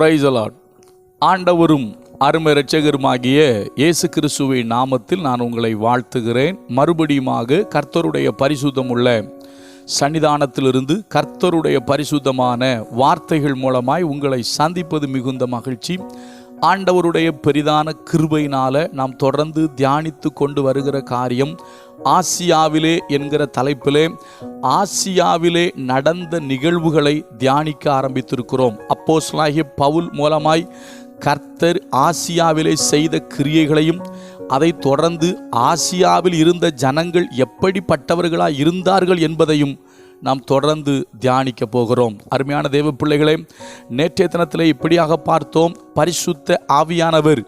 பிரைசலாட் ஆண்டவரும் அருமை இரட்சகருமாகிய இயேசு கிறிஸ்துவின் நாமத்தில் நான் உங்களை வாழ்த்துகிறேன். மறுபடியுமாக கர்த்தருடைய பரிசுத்தமுள்ள சன்னிதானத்திலிருந்து கர்த்தருடைய பரிசுத்தமான வார்த்தைகள் மூலமாய் உங்களை சந்திப்பது மிகுந்த மகிழ்ச்சி. ஆண்டவருடைய பெரிதான கிருபையினால நாம் தொடர்ந்து தியானித்து கொண்டு வருகிற காரியம் ஆசியாவிலே என்கிற தலைப்பிலே ஆசியாவிலே நடந்த நிகழ்வுகளை தியானிக்க ஆரம்பித்திருக்கிறோம். அப்போஸ்லாகிய பவுல் மூலமாய் கர்த்தர் ஆசியாவிலே செய்த கிரியைகளையும் அதை தொடர்ந்து ஆசியாவில் இருந்த ஜனங்கள் எப்படிப்பட்டவர்களாக இருந்தார்கள் என்பதையும் நாம் தொடர்ந்து தியானிக்க போகிறோம். அருமையான தேவ பிள்ளைகளே நேற்றைய தினத்தில் இப்படியாக பார்த்தோம். பரிசுத்த ஆவியானவர்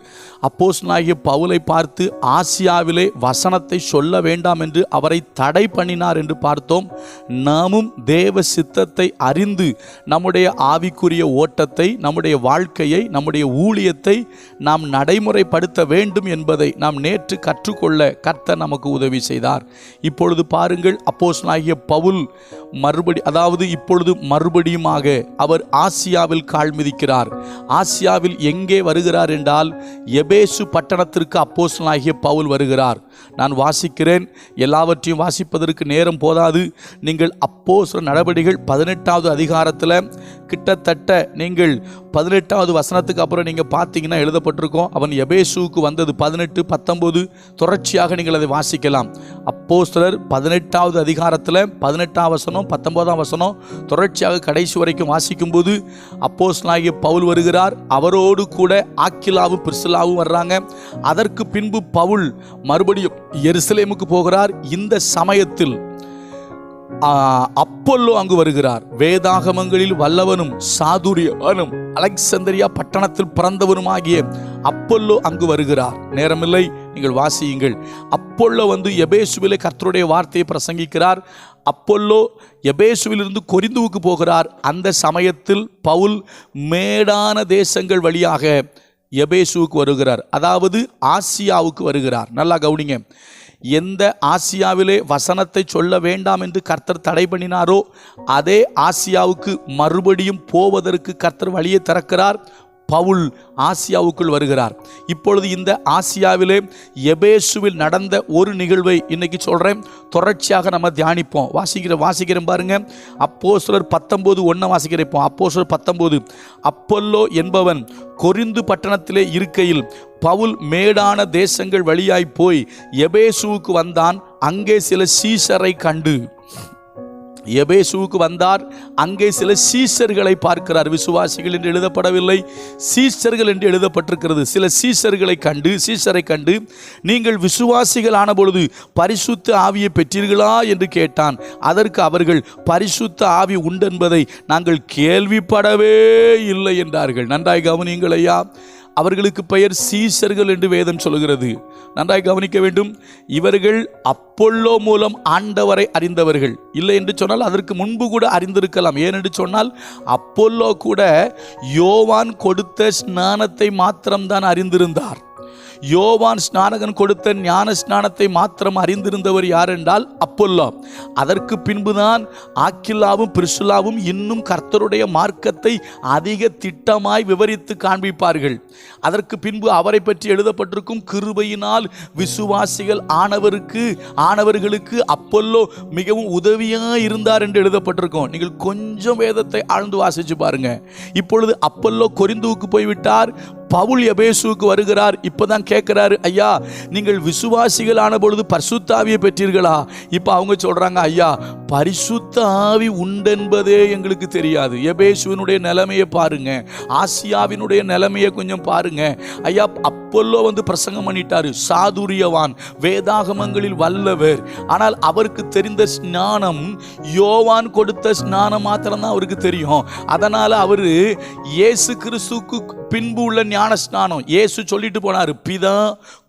அப்போஸ்தலனாகிய பவுலை பார்த்து ஆசியாவிலே வசனத்தை சொல்ல வேண்டாம் என்று அவரை தடை பண்ணினார் என்று பார்த்தோம். நாமும் தேவ சித்தத்தை அறிந்து நம்முடைய ஆவிக்குரிய ஓட்டத்தை நம்முடைய வாழ்க்கையை நம்முடைய ஊழியத்தை நாம் நடைமுறைப்படுத்த வேண்டும் என்பதை நாம் நேற்று கற்றுக்கொள்ள கர்த்தர் நமக்கு உதவி செய்தார். இப்பொழுது பாருங்கள் அப்போஸ்தலனாகிய பவுல் மறுபடி அதாவது இப்பொழுது மறுபடியுமாக அவர் ஆசியாவில் கால் மிதிக்கிறார். ஆசியாவில் எங்கே வருகிறார் என்றால் எபேசு பட்டணத்திற்கு அப்போசனாகிய பவுல் வருகிறார். நான் வாசிக்கிறேன் எல்லாவற்றையும் வாசிப்பதற்கு நேரம் போதாது. நீங்கள் அப்போசன நடவடிக்கைகள் பதினெட்டாவது அதிகாரத்தில் கிட்டத்தட்ட நீங்கள் பதினெட்டாவது வசனத்துக்கு அப்புறம் நீங்கள் பார்த்தீங்கன்னா எழுதப்பட்டிருக்கோம். அவன் எபேசுவுக்கு வந்தது பதினெட்டு பத்தொம்போது தொடர்ச்சியாக நீங்கள் அதை வாசிக்கலாம். அப்போஸ்தலர் பதினெட்டாவது அதிகாரத்தில் பதினெட்டாம் வசனம் பத்தொம்போதாம் வசனம் தொடர்ச்சியாக கடைசி வரைக்கும் வாசிக்கும்போது அப்போஸ்தலனாகிய பவுல் வருகிறார். அவரோடு கூட ஆக்கிலாவும் பிரிசிலாவும் வர்றாங்க. அதற்கு பின்பு பவுல் மறுபடியும் எருசலேமுக்கு போகிறார். இந்த சமயத்தில் அப்பொல்லோ அங்கு வருகிறார். வேதாகமங்களில் வல்லவனும் சாதுரியவனும் அலெக்சந்தரியா பட்டணத்தில் பிறந்தவனுமாகிய அப்பல்லோ அங்கு வருகிறார். நேரமில்லை நீங்கள் வாசியுங்கள். அப்பல்லோ வந்து எபேசுவிலே கர்த்தருடைய வார்த்தையை பிரசங்கிக்கிறார். அப்பல்லோ எபேசுவிலிருந்து கொரிந்துவுக்கு போகிறார். அந்த சமயத்தில் பவுல் மேடான தேசங்கள் வழியாக எபேசுவுக்கு வருகிறார். அதாவது ஆசியாவுக்கு வருகிறார். நல்லா கவுனிங்க. எந்த ஆசியாவிலே வசனத்தை சொல்ல வேண்டாம் என்று கர்த்தர் தடை பண்ணினாரோ அதே ஆசியாவுக்கு மறுபடியும் போவதற்கு கர்த்தர் வழியை திறக்கிறார். பவுல் ஆசியாவுக்குள் வருகிறார். இப்பொழுது இந்த ஆசியாவிலே எபேசுவில் நடந்த ஒரு நிகழ்வை இன்னைக்கு சொல்கிறேன் தொடர்ச்சியாக நம்ம தியானிப்போம். வாசிக்கிற வாசிக்கிறேன் பாருங்க. சிலர் பத்தொம்போது ஒன்றை வாசிக்கிறப்போம் அப்போ சிலர் பத்தொம்போது அப்பல்லோ என்பவன் கொரிந்து பட்டணத்திலே இருக்கையில் பவுல் மேடான தேசங்கள் வழியாய் போய் எபேசுவுக்கு வந்தான். அங்கே சில சீசரை கண்டு. எபேசுவுக்கு வந்தார். அங்கே சில சீசர்களை பார்க்கிறார். விசுவாசிகள் என்று எழுதப்படவில்லை. சீசர்கள் என்று எழுதப்பட்டிருக்கிறது. சில சீசர்களை கண்டு சீசரை கண்டு நீங்கள் விசுவாசிகள் ஆன பொழுது பரிசுத்த ஆவியை பெற்றீர்களா? என்று கேட்டான். அதற்கு அவர்கள் பரிசுத்த ஆவி உண்டென்பதை நாங்கள் கேள்விப்படவே இல்லை என்றார்கள். நன்றாய் கவனியுங்கள் ஐயா. அவர்களுக்கு பெயர் சீசர்கள் என்று வேதம் சொல்கிறது நன்றாய் கவனிக்க வேண்டும். இவர்கள் அப்பொல்லோ மூலம் ஆண்டவரை அறிந்தவர்கள். இல்லை என்று சொன்னால் அதற்கு முன்பு கூட அறிந்திருக்கலாம். ஏனென்று சொன்னால் அப்பொல்லோ கூட யோவான் கொடுத்த ஸ்நானத்தை மாத்திரம்தான் அறிந்திருந்தார். யோவான் ஸ்நானகன் கொடுத்த ஞான ஸ்நானத்தை மாத்திரம் அறிந்திருந்தவர் யார் என்றால் அப்பொல்லோ. அதற்கு பின்புதான் ஆக்கில்லாவும் பிரிசுலாவும் இன்னும் கர்த்தருடைய மார்க்கத்தை அதிக திட்டமாய் விவரித்து காண்பிப்பார்கள். அதற்கு பின்பு அவரை பற்றி எழுதப்பட்டிருக்கும் கிருபையினால் விசுவாசிகள் ஆனவருக்கு ஆனவர்களுக்கு அப்பொல்லோ மிகவும் உதவியாக இருந்தார் என்று எழுதப்பட்டிருக்கும். நீங்கள் கொஞ்சம் வேதத்தை ஆழ்ந்து வாசிச்சு பாருங்க. இப்பொழுது அப்பல்லோ கொரிந்துவுக்கு போய்விட்டார். பவுல் எபேசுவுக்கு வருகிறார். இப்போதான் கேட்குறாரு ஐயா நீங்கள் விசுவாசிகள் ஆன பொழுது பரிசுத்தாவியை பெற்றீர்களா? இப்போ அவங்க சொல்கிறாங்க ஐயா பரிசுத்த ஆவி உண்டென்பதே எங்களுக்கு தெரியாது. எபேசுவினுடைய நிலைமையை பாருங்க. ஆசியாவினுடைய நிலைமையை கொஞ்சம் பாருங்க. ஐயா அப்பல்லோ வந்து பிரசங்கம் பண்ணிட்டாரு சாதுரியவான் வேதாகமங்களில் வல்லவர். ஆனால் அவருக்கு தெரிந்த ஸ்நானம் யோவான் கொடுத்த ஸ்நானம் மாத்திரம்தான் அவருக்கு தெரியும். அதனால் அவர் இயேசு கிறிஸ்துக்கு பின்பு உள்ள ஞானஸ்நானம். இயேசு சொல்லிட்டு போனார் பிதா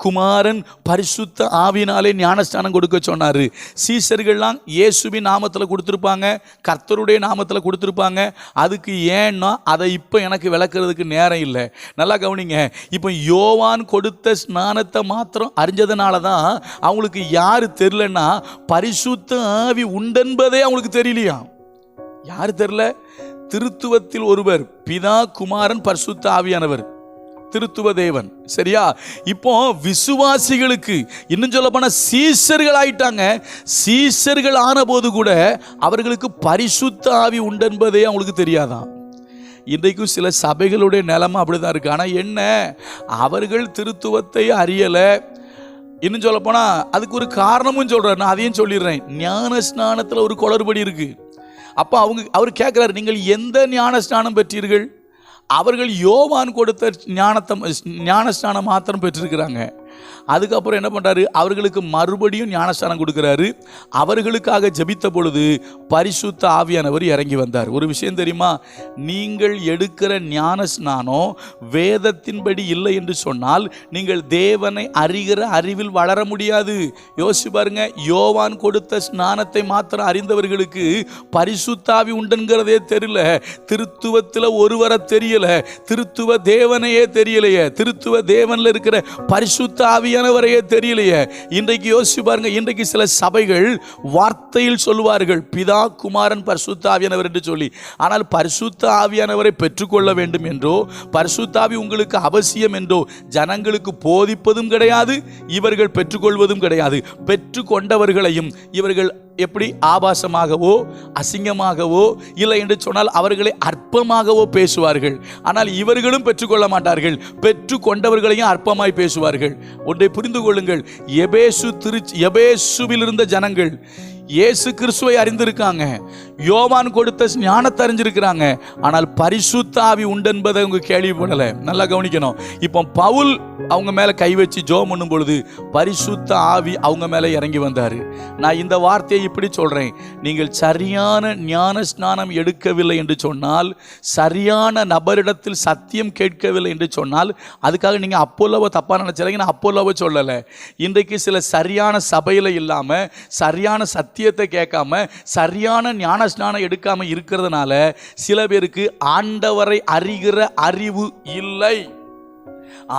குமாரன் பரிசுத்த ஆவினாலே ஞானஸ்நானம் கொடுக்க சொன்னார். சீசர்கள்லாம் இயேசுவின் நாமத்தில் கொடுத்துருப்பாங்க கர்த்தருடைய நாமத்தில் கொடுத்துருப்பாங்க. அதுக்கு ஏன்னா அதை இப்போ எனக்கு விளக்குறதுக்கு நேரம் இல்லை. நல்லா கவனிங்க இப்போ யோவான் கொடுத்த ஸ்நானத்தை மாத்திரம் அறிஞ்சதுனால தான் அவங்களுக்கு யார் தெரிலன்னா பரிசுத்த ஆவி உண்டென்பதே அவங்களுக்கு தெரியலையா? யார் தெரில திருத்துவத்தில் ஒருவர் பிதா குமாரன் பரிசுத்த ஆவியானவர். திருத்துவ தேவன் சரியா? இப்போ விசுவாசிகளுக்கு இன்னும் சொல்ல போனால் சீசர்கள் ஆயிட்டாங்க சீசர்கள் ஆன போது கூட அவர்களுக்கு பரிசுத்த ஆவி உண்டென்பதே அவங்களுக்கு தெரியாதான் இன்றைக்கும் சில சபைகளுடைய நிலைமை அப்படிதான் இருக்கு. ஆனால் என்ன? அவர்கள் திருத்துவத்தை அறியலை. இன்னும் சொல்ல போனால் அதுக்கு ஒரு காரணமும் சொல்கிறார் நான் அதையும் சொல்லிடுறேன். ஞான ஸ்நானத்தில் ஒரு குளறுபடி இருக்குது அப்போ அவங்க அவர் கேட்குறாரு நீங்கள் எந்த ஞான ஸ்நானம் பெற்றீர்கள்? அவர்கள் யோவான் கொடுத்த ஞானத்தை ஞானஸ்நானம் மாத்திரம் பெற்றிருக்கிறாங்க. அதுக்கப்புறம் என்ன பண்ணுறாரு அவர்களுக்கு மறுபடியும் ஞானஸ்தானம் கொடுக்குறாரு. அவர்களுக்காக ஜெபித்த பொழுது பரிசுத்த ஆவியானவர் இறங்கி வந்தார். ஒரு விஷயம் தெரியுமா? நீங்கள் எடுக்கிற ஞான ஸ்நானம் வேதத்தின்படி இல்லை என்று சொன்னால் நீங்கள் தேவனை அறிகிற அறிவில் வளர முடியாது. யோசிச்சு பாருங்க யோவான் கொடுத்த ஸ்நானத்தை மாத்திரம் அறிந்தவர்களுக்கு பரிசுத்தாவி உண்டுங்கிறதே தெரியல. திருத்துவத்தில் ஒருவரை தெரியல. திருத்துவ தேவனையே தெரியலையே. திருத்துவ தேவனில் இருக்கிற பரிசுத்த ஆவியானவரையே தெரியலையே. இன்றைக்கு யோசிச்சு பாருங்க இன்றைக்கு சில சபைகள் வார்த்தையில் சொல்லுவார்கள். பிதா குமாரன் பரிசுத்த ஆவியானவர் என்று சொல்லி. ஆனால் பரிசுத்த ஆவியானவரை பெற்றுக்கொள்ள வேண்டும் என்றோ பரிசுத்தாவி உங்களுக்கு அவசியம் என்றோ ஜனங்களுக்கு போதிப்பதும் கிடையாது இவர்கள் பெற்றுக்கொள்வதும் கிடையாது. பெற்றுக்கொண்டவர்களையும் இவர்கள் எப்படி ஆபாசமாகவோ அசிங்கமாகவோ இல்லை என்று சொன்னால் அவர்களை அற்பமாகவோ பேசுவார்கள். ஆனால் இவர்களும் பெற்றுக்கொள்ள மாட்டார்கள். பெற்று கொண்டவர்களையும் அற்பமாய் பேசுவார்கள். ஒன்றை புரிந்து கொள்ளுங்கள். எபேசு திருச்சி எபேசுவில் இருந்த ஜனங்கள் இயேசு கிறிஸ்துவை அறிந்திருக்காங்க. யோவான் கொடுத்த ஞானத்தை அறிஞ்சிருக்கிறாங்க. ஆனால் பரிசுத்த ஆவி உண்டென்பதை அவங்க கேள்விப்படலை. நல்லா கவனிக்கணும். இப்போ பவுல் அவங்க மேலே கை வச்சு ஜோம் பண்ணும் பொழுது பரிசுத்த ஆவி அவங்க மேலே இறங்கி வந்தார். நான் இந்த வார்த்தையை இப்படி சொல்கிறேன் நீங்கள் சரியான ஞான ஸ்நானம் எடுக்கவில்லை என்று சொன்னால் சரியான நபரிடத்தில் சத்தியம் கேட்கவில்லை என்று சொன்னால் அதுக்காக நீங்கள் அப்போல்லவோ தப்பாக நினச்சிருங்க நான் அப்போல்லவோ சொல்லலை. இன்றைக்கு சில சரியான சபையில் இல்லாமல் சரியான சத்தியத்தை கேட்காம சரியான ஞான ஸ்நானம் எடுக்காம இருக்கிறதுனால சில பேருக்கு ஆண்டவரை அறிகிற அறிவு இல்லை.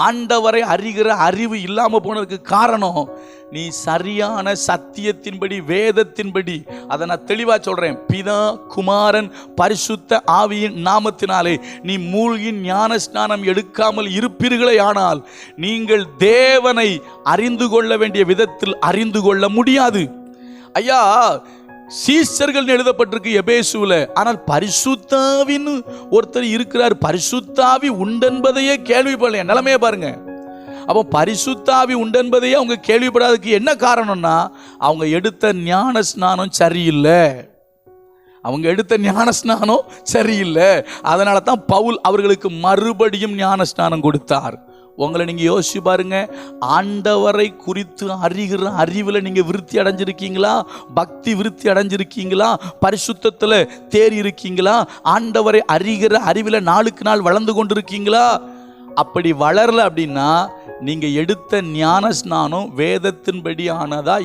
ஆண்டவரை அறிகிற அறிவு இல்லாம போனதுக்கு காரணம் நீ சரியான சத்தியத்தின்படி வேதத்தின்படி அதை நான் தெளிவா சொல்றேன். பிதா குமாரன் பரிசுத்த ஆவியின் நாமத்தினாலே நீ மூழ்கி ஞான ஸ்நானம் எடுக்காமல் இருப்பீர்களே ஆனால் நீங்கள் தேவனை அறிந்து கொள்ள வேண்டிய விதத்தில் அறிந்து கொள்ள முடியாது. ஐயா சீசர்கள் எழுதப்பட்டிருக்கு எபேசுவில் ஆனால் பரிசுத்தாவின்னு ஒருத்தர் இருக்கிறார். பரிசுத்தாவி உண்டென்பதையே கேள்விப்படல நிலைமையே பாருங்க. அப்போ பரிசுத்தாவி உண்டென்பதையே அவங்க கேள்விப்படாததுக்கு என்ன காரணம்னா அவங்க எடுத்த ஞான ஸ்நானம் சரியில்லை. அவங்க எடுத்த ஞான ஸ்நானம் சரியில்லை. அதனால தான் பவுல் அவர்களுக்கு மறுபடியும் ஞான ஸ்நானம் கொடுத்தார். உங்களை நீங்கள் யோசிச்சு பாருங்க. ஆண்டவரை குறித்து அறிகிற அறிவில் நீங்கள் விருத்தி அடைஞ்சிருக்கீங்களா? பக்தி விருத்தி அடைஞ்சிருக்கீங்களா? பரிசுத்தத்தில் தேறி இருக்கீங்களா? ஆண்டவரை அறிகிற அறிவில் நாளுக்கு நாள் வளர்ந்து கொண்டிருக்கீங்களா? அப்படி வளரல அப்படின்னா நீங்கள் எடுத்த ஞான ஸ்நானம் வேதத்தின்படி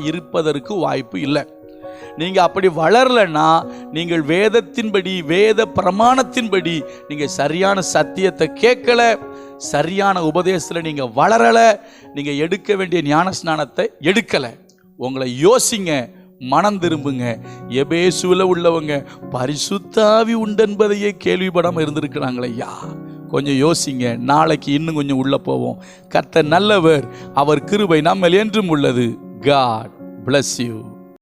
இருப்பதற்கு வாய்ப்பு இல்லை. நீங்கள் அப்படி வளரலன்னா நீங்கள் வேதத்தின்படி வேத பிரமாணத்தின்படி நீங்கள் சரியான சத்தியத்தை கேட்கல. சரியான உபதேசத்தில் நீங்கள் வளரலை நீங்கள் எடுக்க வேண்டிய ஞான ஸ்நானத்தை எடுக்கலை. உங்களை யோசிங்க மனம் திரும்புங்க. எபேசுவில் உள்ளவங்க பரிசுத்தாவி உண்டென்பதையே கேள்விப்படாமல் இருந்திருக்கிறாங்களே ஐயா. கொஞ்சம் யோசிங்க நாளைக்கு இன்னும் கொஞ்சம் உள்ளே போவோம். கர்த்தர் நல்லவர் அவர் கிருபை நம்மள் என்றும் உள்ளது. God bless you